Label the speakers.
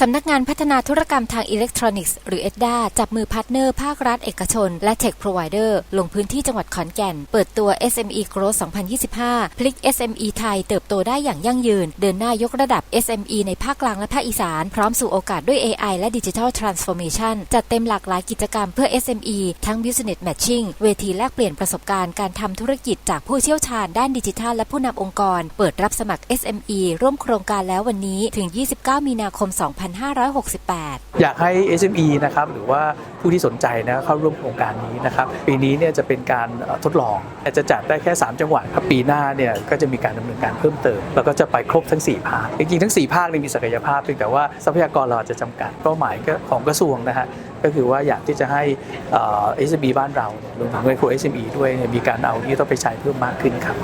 Speaker 1: สำนักงานพัฒนาธุรกรรมทางอิเล็กทรอนิกส์หรือ EDDA จับมือพาร์ทเนอร์ภาครัฐเอกชน และ Tech Provider ลงพื้นที่จังหวัดขอนแก่น เปิดตัว SME Growth 2025 พลิก SME ไทยเติบโตได้อย่างยั่งยืน เดินหน้ายกระดับ SME ในภาคกลางและภาคอีสาน พร้อมสู่โอกาสด้วย AI และ Digital Transformation จัดเต็มหลากหลายกิจกรรมเพื่อ SME ทั้ง Business Matching เวทีแลกเปลี่ยนประสบการณ์การทำธุรกิจจากผู้เชี่ยวชาญด้านดิจิทัลและผู้นำองค์กร เปิดรับสมัคร SME ร่วมโครงการแล้ววันนี้ถึง 29 มีนาคม 2 2568
Speaker 2: อยากให้ SME นะครับหรือว่าผู้ที่สนใจนะเข้าร่วมโครงการนี้นะครับ ปีนี้เนี่ยจะเป็นการทดลองแต่จะจัดได้แค่ 3 จังหวัดครับปีหน้าเนี่ยก็จะมีการดำเนินการเพิ่มเติม แล้วก็จะไปครบทั้ง 4 ภาค จริงๆ ทั้ง 4 ภาคเนี่ยมีศักยภาพเพียงแต่ว่าทรัพยากรเราอาจจะจำกัดเป้าหมายก็ของกระทรวงนะฮะก็คือว่าอยากที่จะให้เอ่อ SME บ้านเรารวมถึงไมโคร SME ด้วยเนี่ยมีการเอาที่ต้องไปใช้เพิ่มมากขึ้นครับ